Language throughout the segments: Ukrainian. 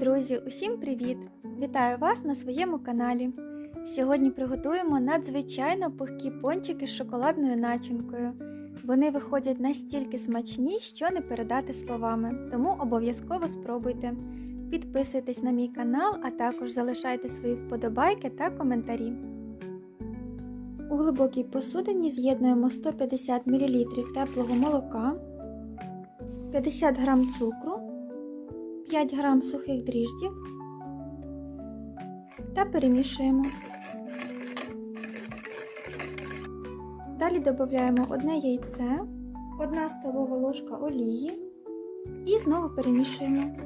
Друзі, усім привіт! Вітаю вас на своєму каналі. Сьогодні приготуємо надзвичайно пухкі пончики з шоколадною начинкою. Вони виходять настільки смачні, що не передати словами, тому обов'язково спробуйте. Підписуйтесь на мій канал, а також залишайте свої вподобайки та коментарі. У глибокій посудині з'єднуємо 150 мл теплого молока, 50 г цукру. 5 грам сухих дріждів та перемішуємо. Далі додаємо одне яйце, 1 столова ложка олії і знову перемішуємо.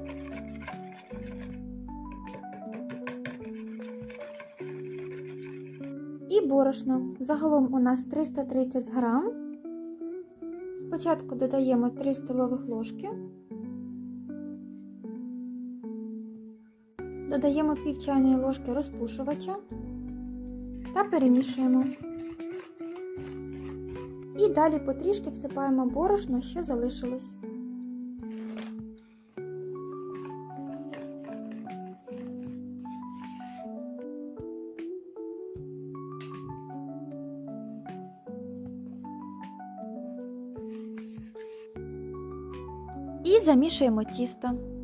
І борошно. Загалом у нас 330 грам. Спочатку додаємо 3 столових ложки. Додаємо пів чайної ложки розпушувача та перемішуємо. І далі потрішки всипаємо борошно, що залишилось. І замішуємо тісто.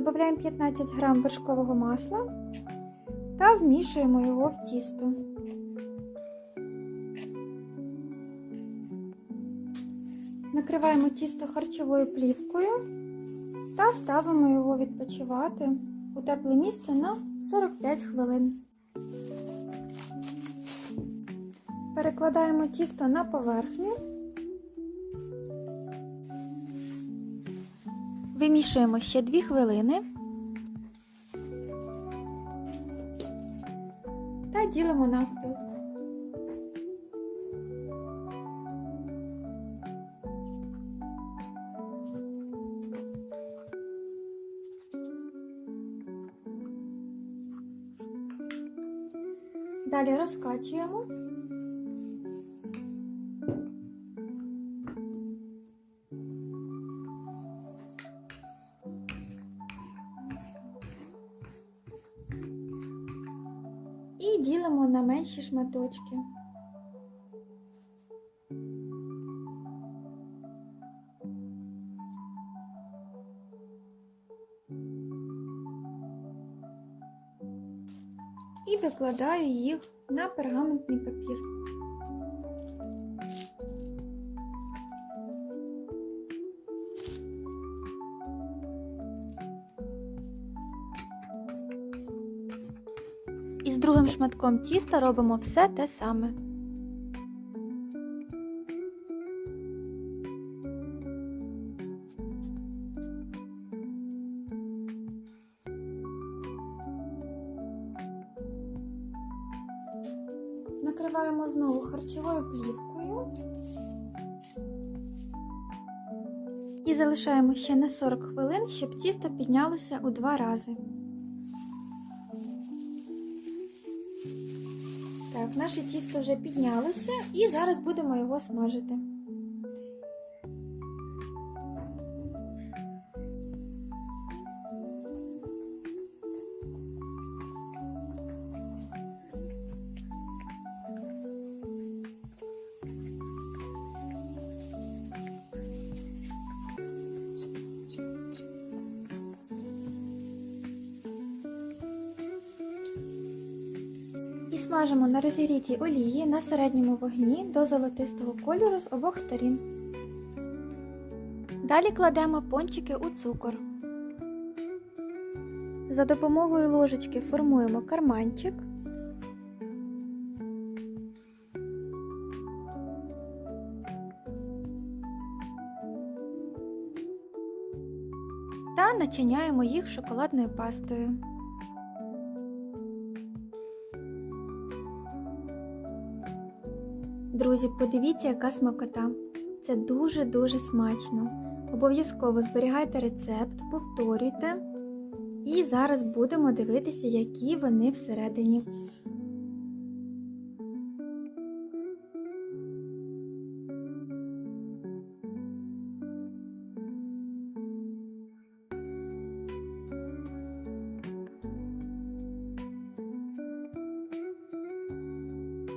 Додаємо 15 грам вершкового масла та вмішуємо його в тісто. Накриваємо тісто харчовою плівкою та ставимо його відпочивати у тепле місце на 45 хвилин. Перекладаємо тісто на поверхню. Вимішуємо ще 2 хвилини та ділимо навпіл. Далі розкачуємо. І ділимо на менші шматочки. І викладаю їх на пергаментний папір. І з другим шматком тіста робимо все те саме. Накриваємо знову харчовою плівкою і залишаємо ще на 40 хвилин, щоб тісто піднялося у два рази. Так, наше тісто вже піднялося і зараз будемо його смажити. Смажимо на розігрітій олії на середньому вогні до золотистого кольору з обох сторін. Далі кладемо пончики у цукор. За допомогою ложечки формуємо карманчик. Та начиняємо їх шоколадною пастою. Друзі, подивіться, яка смакота. Це дуже-дуже смачно. Обов'язково зберігайте рецепт, повторюйте. І зараз будемо дивитися, які вони всередині.